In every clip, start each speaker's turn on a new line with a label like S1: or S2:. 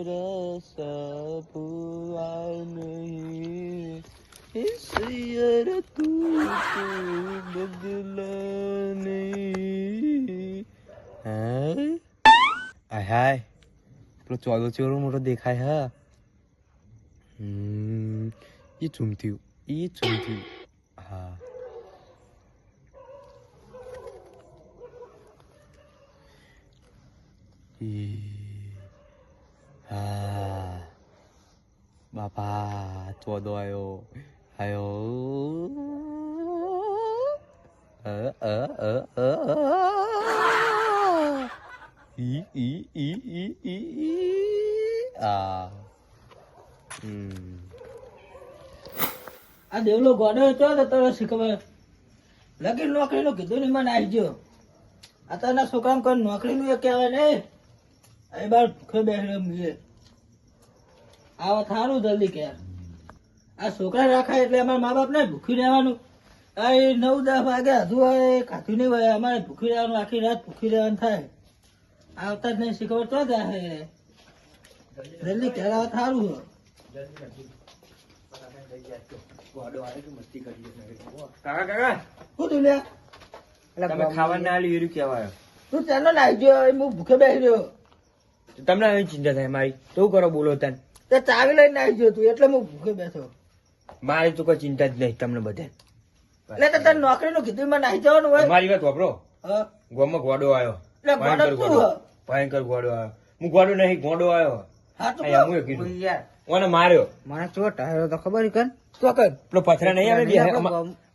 S1: રસ પુઆ નહીં શિયર તું બદલા નહીં હાય હાય પેલો ચોલો ચોરો મોટો દેખાય હા એ ચૂમથ્યું એ ચૂમથ્યું હા એ બાપા ચોદો આવ્યો આવ્યો અ અ અ અ અ. ઈ ઈ ઈ ઈ ઈ ઈ. આ હમ
S2: આ દેવલો ગોડો તો તને શીખવા લગી નોકરીનું કીધું ને મને આવી ગયો અત્યારના છોકરાને કોઈ નોકરીનું એ કહેવાય નહીં. એ બાર ભૂખે બેસી મીએ આવો થારું જલ્દી કે. આ છોકરા રાખાય એટલે અમારા મા બાપ ને ભૂખી રહેવાનું. આ એ નવ દસ વાગે હજુ ખાધું નહીં હોય અમારે ભૂખી રહેવાનું આખી રાત ભૂખી રહેવાનું થાય. આવતા જ નહીં શીખવા તો જાય જલ્દી કહેવા આવો થારું હોય
S1: કાકા કાકા.
S2: શું તું લ્યા?
S1: તમે ખાવા ના એરું કહેવાય.
S2: તું ચાલો ગયો હું ભૂખે બેસી રહ્યો.
S1: તમને હવે ચિંતા થાય મારી. તો શું કરો બોલો તને.
S2: તે ચાવી લઈને આવી ગયો તું એટલે હું ભૂખે બેઠો.
S1: મારી તો કોઈ ચિંતા જ નહીં તમને બધે
S2: એટલે તો તને નોકરીનું કીધું માં નાઈ જવાનું હોય.
S1: મારી વાત વાપરો.
S2: હા.
S1: ગોમાં ગોડો આવ્યો. ભયંકર ગોડો. આવ્યો. હું ગોડો નહીં ગોડો આવ્યો.
S2: હા તો
S1: હું કીધું ઓને માર્યો?
S2: મને ચોટ આવ્યો તો ખબર તો
S1: પેલો પથરા નહીં આવે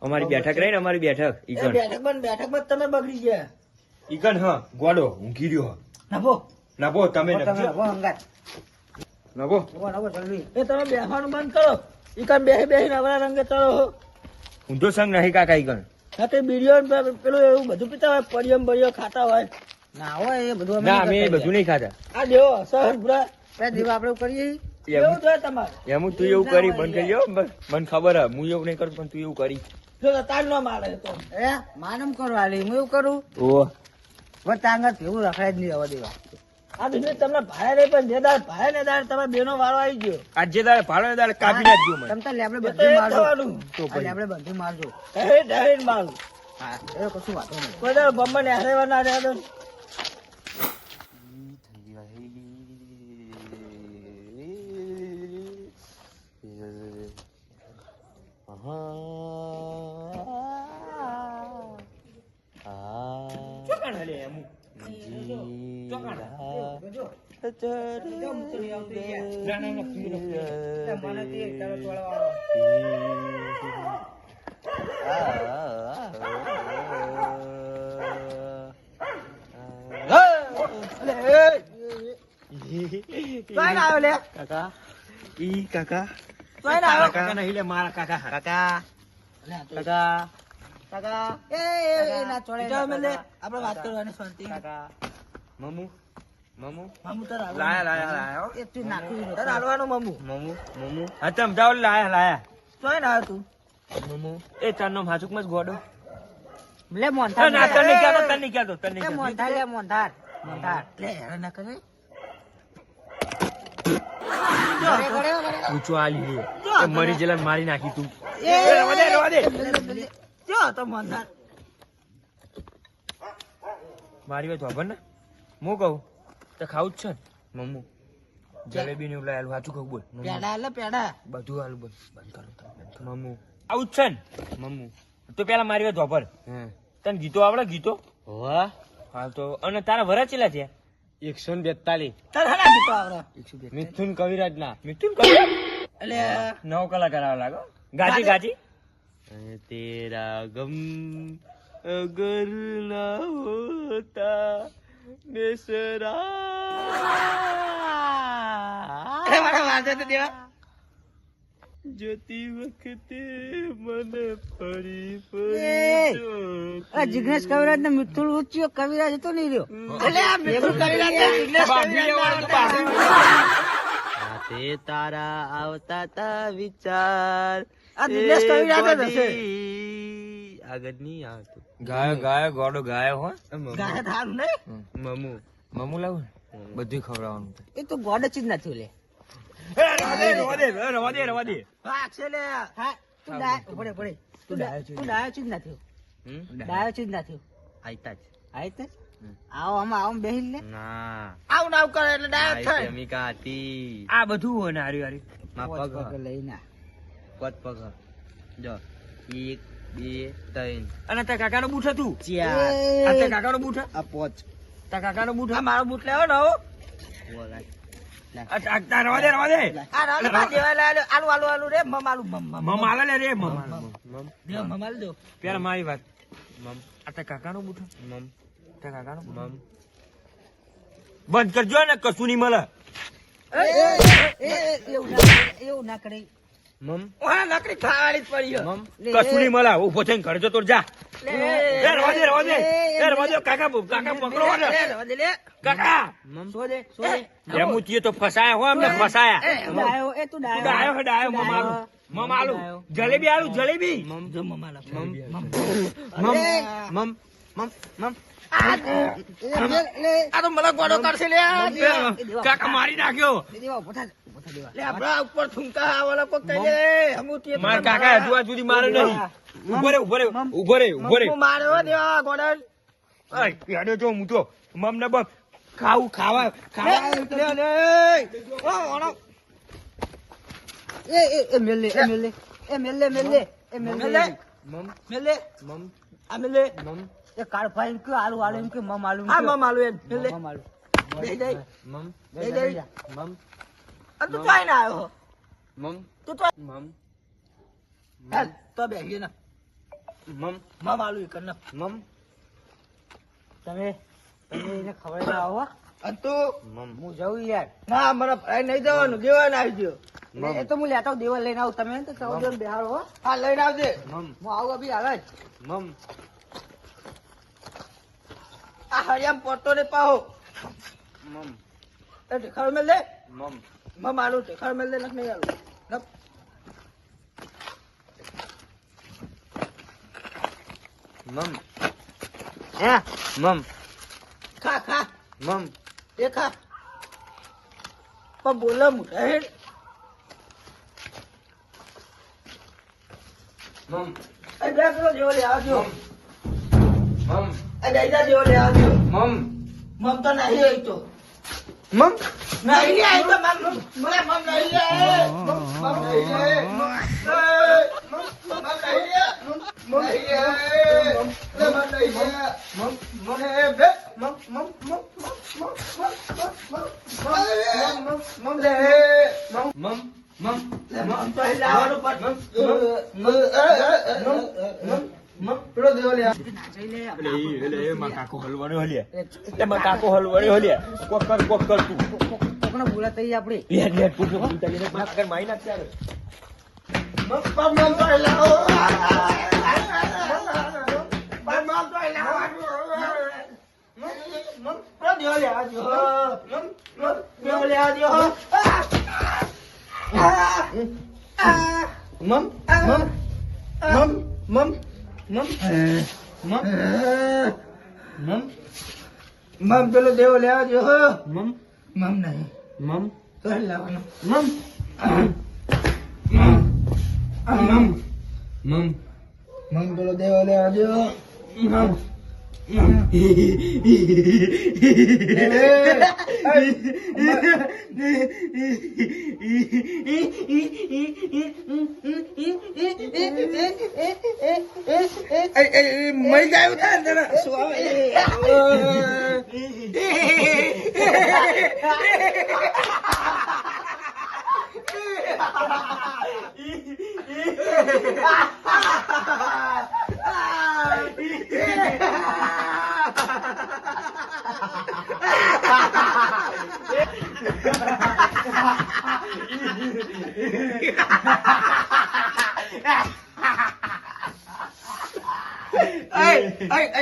S1: અમારી બેઠક રહી ને અમારી બેઠક ઈકણ
S2: બેઠકમાં બેઠકમાં તમે બગડી ગયા.
S1: ઈકણ હા ગોડો હું ગીર્યો
S2: નભો.
S1: નભો તમે નભજો જલ્દી.
S2: એ તમે બેહવાનું બંધ કરો. ઈ કામ બેહી બેહી નવરા રંગે ચલો હો.
S1: ઊંધો સંગ નહીં કાકા ઈકણ
S2: સાથે બીડીઓ પેલું એવું બધું પીતા હોય પરિયમ બરિયો ખાતા હોય. ના હોય એ બધું
S1: ના અમે બધું નહીં ખાતા.
S2: આ દેવો સહર ભૂરા દેવા આપણે કરીએ?
S1: એમ.
S2: એવું જોઈએ તમારે.
S1: એમ તું એવું કરી બંધ કરી. મને ખબર હે હું એવું નહીં કરું પણ તું એવું કરી.
S2: જો તાર નો મારે તો. એ માનમ કરવા હું એવું કરું?
S1: ઓ
S2: પણ તાંગત એવું રખાય જ નહીં હવે દેવા. આ બીજું તમને ભાઈ નહીં પણ જે દાડ ભાઈ ને દાડ તમે બેનો વાળો આવી ગયો.
S1: આજ જે તારે ભાડો કાપી નાખજો મને.
S2: તમ તાર લેબડે બધું મારજો.
S1: તો પછી.
S2: લેબડે બધું મારજો. એ ડાયરેક્ટ મારું. હા એ કશું વાતો નહીં. કોઈ દાડ બમ્બા ને હરેવા ના રહ્યા તો.
S1: કાકા ઈ કાકા કાકા નહીં લે મારા કાકા કાકા કાકા
S2: આપણે વાત કરવાની શાંતિ
S1: કાકા મમુ? મમુ?
S2: મમુ તો
S1: લાયા લાયા લાયા
S2: એ તું નાખી. તાર હાલવાનું મામુ?
S1: મમુ મમુ. હા તમ જાવ લાયા લાયા.
S2: ચોય ના તું
S1: મમુ. એ તારનો હાચુક મત ગોડો.
S2: લે
S1: થા ના તને કહેતો તને કહેતો તને મોન
S2: મોંધાર લે મોંધાર. મોંધાર. લે હેરાન ના કરે.
S1: ઊંચો આલી એ મરી જેલા મારી નાખી તું.
S2: એ
S1: રવા દે, રવા દે.
S2: જો તો મોંધાર.
S1: મારી વાત ખબર ને. હું કહું? તો ખાવું જ છે ને? મમ્મુ જલેબી ને લાયેલું સાચું કહું બોલ.
S2: પેડા એટલે પેડા.
S1: બધું હાલ બોલ. બંધ કરો. મમ્મુ. આવું જ છે ને? મમ્મુ. તો પેલા મારી વાત વાપર. તને ગીતો આવડે? ગીતો?
S3: વાહ
S1: હા તો અને તારા વરા ચેલા છે?
S3: એકસો ને બેતાલીસ.
S2: તાર
S3: મિથુન કવિરાજ ના
S1: મિથુન કવિરાજ?
S2: એટલે
S1: નવ કલાકાર આવે લાગો. ગાજી ગાજી.
S3: તેરા ગમ અગર ના હોતા જતી વખતે મન ફરી! ફરી
S2: આ જિગ્નેશ કવિરાજ ને મિથુલ ઉચ્યો કવિરાજ હતો નહીં રહ્યો. એટલે આ મિથુન કવિરાજ
S3: તારા આવતા તા વિચાર.
S2: આ દિનેશ કવિરાજ જ હશે.
S3: આગળ નહીં આવતું
S1: ગાયો ગાયો ગોડો ગાયો હો.
S3: આ
S2: ગાય થારું નહીં?
S3: મમુ
S1: મમુ લાવું બધું ખવડાવવાનું
S2: એ તો ગોડ ચીજ નથી લે.
S1: રવા દે રવા દે રવા દે રવા દે.
S2: હા છે લે હા તું ડાય પડે પડે. તું ડાય તું ડાયો ચીજ ના થયો
S3: હમ?
S2: ડાયો. ચીજ ના થયો
S3: આયતા જ.
S2: આઈતા આવો આમ આવો બેહી લે.
S3: ના.
S2: આવું નાવ કરે એટલે ડાયો થાય.
S3: પ્રેમિકા હતી.
S1: આ બધું હોય ને હારી હારી.
S3: મા પગ.
S2: લઈ ના
S3: પગ પગ. જો એક
S2: મારી
S1: વાત. અને તારા કાકાનો બૂટ
S3: હતું
S1: બંધ કરજો ને કશું નહીં મળે
S2: એવું ના કરે.
S3: મમ.
S2: ઓહા નકરી ખાવાની પડી
S3: મમ.
S2: લે,
S1: કશું ઊભો થઈને ઘરે જતો જા.
S2: લે,
S1: એ રવા દે રવા દે. એ રવા દે. કાકા કાકા પકડો ને
S2: લે, રવા દે, લે.
S1: કાકા.
S3: મમ.
S2: સો દે, સો દે.
S1: એમ ઉતીએ તો ફસાયા હો અમને ફસાયા.
S2: ડાયો, એ તું ડાયો.
S1: ડાયો હે ડાયો મમ આલુ. મમ આલુ. જલેબી આલુ જલેબી.
S3: મમ.
S2: જો મમ. આલુ.
S3: મમ.
S2: મમ.
S3: મમ. મમ. મમ.
S2: આ, તો મને ગોડો કરશે લે
S1: કાકા મારી નાખ્યો
S2: એ દેવા, ઊભો થા, ઊભો થા, દેવા. લે, આપણા ઉપર ઠુમકા આવાલા. હમું તે
S1: મારા કાકા હજુ સુધી મારે નહીં ઊભો રે ઊભો રે ઊભો રે ઊભો રે
S2: મમ્મું મારે હો દેવા, ગોળણ.
S1: અય, યાડો જો હું તો મમ ને બમ ખાવું ખાવા
S2: લે,
S1: ખાવા
S2: લે, લે. ઓ, ઓણો. એ, એ, એ, મેલ લે, એ મેલ લે. એ મેલ લે, મેલ લે. એ મેલ લે.
S3: મમ
S2: મેલ લે.
S3: મમ
S2: આ મેલ લે.
S3: મમ
S2: એ કાળ એમ કયો, આલુ આલુ એમ કયો, મમ આલુ એમ કયો. મમ આલુ. દઈ દઈ.
S3: મમ.
S2: દઈ દઈ.
S3: મમ.
S2: આ તું ચોય ના આવ્યો.
S3: મમ.
S2: તું ચોય.
S3: મમ.
S2: હાલ, તો બેસીએ ને.
S3: મમ.
S2: મમ આલુ કર ને.
S3: મમ.
S2: તમે તમે એને ખબર ના આવો અંતુ હું જઉં યાર. ના મને ભાઈ નહીં જવાનું દેવા ના આવી
S3: મમ.
S2: એ તો હું લેતા આવું, દેવા લઈને આવું. તમે તો જણ હા. લઈને આવજે. હું આવું અભી હાલ જ.
S3: મમ.
S2: આ હરિયામ પોતો ને પાહો.
S3: મમ.
S2: એ ઢેખાડો મેલ દે.
S3: મમ.
S2: મમ આલુ ઢેખાડો મેલ દે નખ નહીં આલુ. નખ.
S3: મમ. હે? મમ.
S2: ખા ખા.
S3: મમ.
S2: એ ખા. પણ બોલે મોટા
S3: મમ.
S2: એ બે કિલો લે આવજો.
S3: મમ.
S2: એ દઈદા જેવો લે આવજો
S3: મમ
S2: મમ તો નહીં આવી તો
S3: મમ
S2: નહીં લે આવી તો મમ મમ મને મમ નહીં લે મમ મમ નહીં લે મમ મમ મમ નહીં લે મમ નહીં લે મમ નહીં લે મમ મને બે મમ મમ મમ મમ મમ મમ મમ લે મમ
S3: મમ મમ
S2: મમ તો અહીં લાવવાનું કેટલો દેવો લે.
S1: એટલે એ માં કાકો હલવાડ્યો હલ્યા એટલે માં કાકો હલવાડ્યો હલ્યા કોક કર કોક કર તું.
S2: કોકને બોલા તઈ આપણે.
S1: લે લે તું જો તું તને ભાગ કર માઈ નાખ ત્યારે મપ્પા
S3: મમ તો લાવો મમ તો લાવો મમ પ્રો દેવો લે આજો મમ મમ દેવો લે આજો મમ મમ
S2: મમ મમ. પેલો દેવો લેવા જો
S3: મમ.
S2: મમ નહીં.
S3: મમ.
S2: તો લાવવાનો.
S3: મમ. મમ. મમ.
S2: મમ. પેલો દેવો લેવા જો
S3: મમ.
S2: ay, ay, may gayo tayo na. So, ay, ay,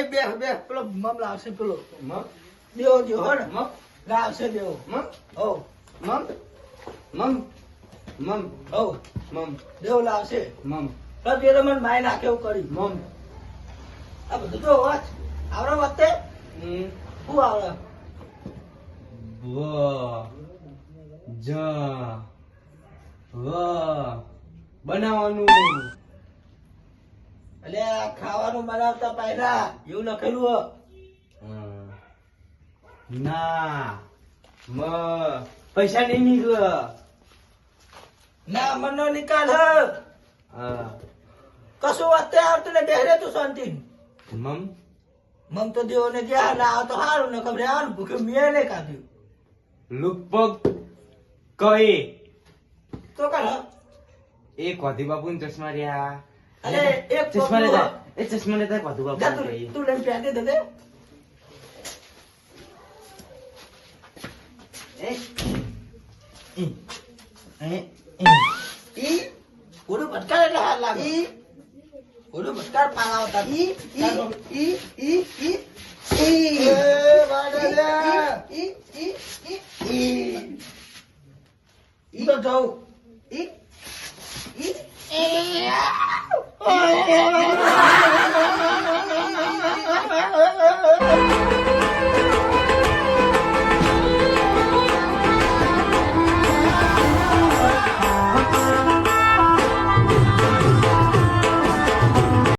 S2: બે બે પેલો મમ લાવશે પેલો
S3: મમ
S2: દેવો જો ને
S3: મમ
S2: લાવશે દેવો
S3: મમ
S2: ઓ
S3: મમ મમ મમ
S2: ઓ
S3: મમ
S2: દેવો લાવશે
S3: મમ
S2: તો તે મને માય નાખે એવું કરી
S3: મમ
S2: આ બધું તો વાત આવડે વખતે
S3: હમ.
S2: શું આવડે
S3: વ જ વ બનાવવાનું
S2: એટલે આ ખાવાનું પહેલા એવું લખેલું.
S3: ના મ. પૈસા નહીં નીકળ.
S2: ના મનનો નિકાલ હ. કશું વાતે આવતું ને બેહરે તું શાંતિ
S3: મમ?
S2: મમ તો દેવો ને જ્યાં ના તો સારું ને ખબર આવવાનું ભૂખ્યું મેં નહીં ખાધું.
S3: લુકપગ કઈ
S2: તો કાઢ
S3: એ કોધી બાપુ ને ચશ્મા રહ્યા.
S2: અરે એક
S3: ચશ્મા
S2: હો.
S3: એ ચશ્મા લેતા કોધી બાપુ
S2: જા તું લઈને પહેરી દે જાઉં Oh, my God.